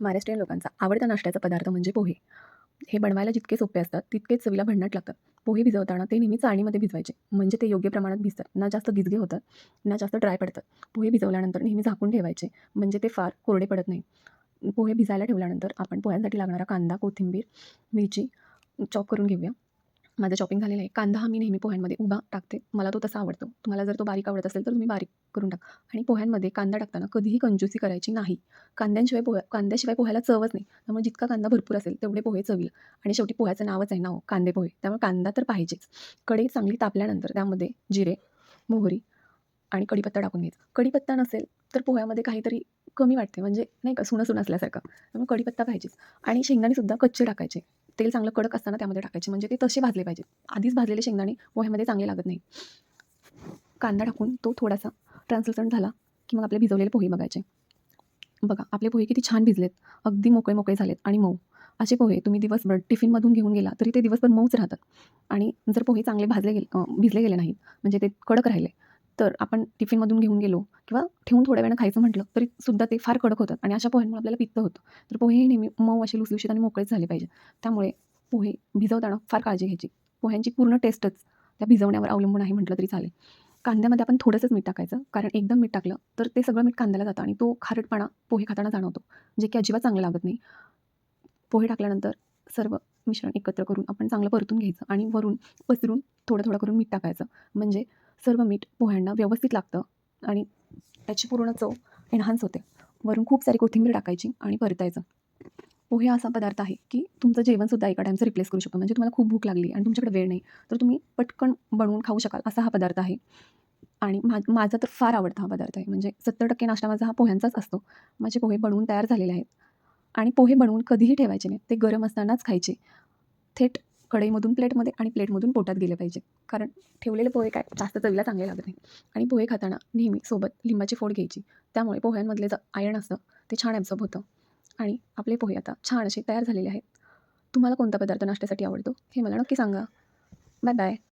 महाराष्ट्रीयन लोकांचा आवडता नाश्त्याचा पदार्थ म्हणजे पोहे. हे बनवायला जितके सोपे असतात तितकेच चवीला भन्नाट लागतात. पोहे भिजवताना ते नेहमी चाळणीमध्ये भिजवायचे. म्हणजे ते योग्य प्रमाणात भिजतात. ना जास्त गिजगे होतात ना जास्त ड्राय पडतात. पोहे भिजवल्यानंतर नेहमी झाकून ठेवायचे. म्हणजे ते फार कोरडे पडत नाही. पोहे भिजायला ठेवल्यानंतर आपण पोह्यांसाठी लागणारा कांदा कोथिंबीर मिरची चॉप करून घेऊया. माझं चॉपिंग झालेलं आहे. कांदा हा मी नेहमी पोह्यांमध्ये उभा टाकते. मला तो तसा आवडतो. तुम्हाला जर तो बारीक आवडत असेल तर तुम्ही बारीक करून टाका. आणि पोह्यांमध्ये कांदा टाकताना कधीही कंजूसी करायची नाही. कांद्यांशिवाय पोह्या कांद्याशिवाय पोह्याला चवच नाही. त्यामुळे जितका कांदा भरपूर असेल तेवढे पोहे चवील. आणि शेवटी पोह्याचं नावच आहे नाव हो, कांदे पोहे. त्यामुळे कांदा तर पाहिजेच. कढई चांगली तापल्यानंतर त्यामध्ये जिरे मोहरी आणि कढीपत्ता टाकून घ्यायचा. कढीपत्ता नसेल तर पोह्यामध्ये काहीतरी कमी वाटते. म्हणजे नाही का सुनं सुण असल्यासारखं. त्यामुळे कढीपत्ता पाहिजेच आणि शेंगदाणेसुद्धा कच्चे टाकायचे. तेल चांगलं कडक असताना त्यामध्ये टाकायचे. म्हणजे ते तसे भाजले पाहिजेत. आधीच भाजलेले शेंगदाणे पोह्यामध्ये चांगले लागत नाही. कांदा टाकून तो थोडासा ट्रान्सलसंट झाला की मग आपले भिजवलेले पोहे बघायचे. बघा आपले पोहे किती छान भिजलेत. अगदी मोकळे मोकळे झालेत. आणि मऊ. असे पोहे तुम्ही दिवसभर टिफिनमधून घेऊन गेला तरी ते दिवसभर मऊच राहतात. आणि जर पोहे चांगले भाजले गेले भिजले गेले नाहीत म्हणजे ते कडक राहिले तर आपण टिफिनमधून घेऊन गेलो किंवा ठेवून थोड्या वेळानं खायचं म्हटलं तरी सुद्धा ते फार कडक होतात आणि अशा पोह्यांमुळे आपल्याला पित्त होतं. तर पोहे हे नेहमी मऊ असे लुसलुशीत आणि मोकळेच झाले पाहिजे. त्यामुळे पोहे भिजवताना फार काळजी घ्यायची. पोह्यांची पूर्ण टेस्टच त्या भिजवण्यावर अवलंबून आहे म्हटलं तरी चालेल. कांद्यामध्ये आपण थोडंसंच मीठ टाकायचं कारण एकदम मीठ टाकलं तर ते सगळं मीठ कांद्याला जातं आणि तो खारटपणा पोहे खाताना जाणवतो जे की अजिबात चांगलं लागत नाही. पोहे टाकल्यानंतर सर्व मिश्रण एकत्र करून आपण चांगलं परतून घ्यायचं आणि वरून पसरून थोडं थोडं करून मीठ टाकायचं. म्हणजे सर्व मीठ पोह्यांना व्यवस्थित लागतं आणि त्याची पूर्ण चव एनहान्स होते. वरून खूप सारी कोथिंबीर टाकायची आणि परतायचं. पोहे असा पदार्थ आहे की तुमचं जेवणसुद्धा एका टाईमचं रिप्लेस करू शकतो. म्हणजे तुम्हाला खूप भूक लागली आणि तुमच्याकडे वेळ नाही तर तुम्ही पटकन बनवून खाऊ शकाल असा हा पदार्थ आहे. आणि मा माझा तर फार आवडता हा पदार्थ आहे. म्हणजे सत्तर टक्के नाश्ता माझा हा पोह्यांचाच असतो. माझे पोहे बनवून तयार झालेले आहेत. आणि पोहे बनवून कधीही ठेवायचे नाही ते गरम असतानाच खायचे. थेट कढईमधून प्लेटमध्ये आणि प्लेटमधून पोटात गेले पाहिजे. कारण ठेवलेले पोहे काय? जास्त चवीला चांगले लागत नाही. आणि पोहे खाताना नेहमी सोबत लिंबाची फोड घ्यायची. त्यामुळे पोह्यांमधले जे आयर्न असतं ते छान ॲब्झॉर्ब होतं. आणि आपले पोहे आता छान असे तयार झालेले आहेत. तुम्हाला कोणता पदार्थ नाश्त्यासाठी आवडतो? हे मला नक्की सांगा. Bye bye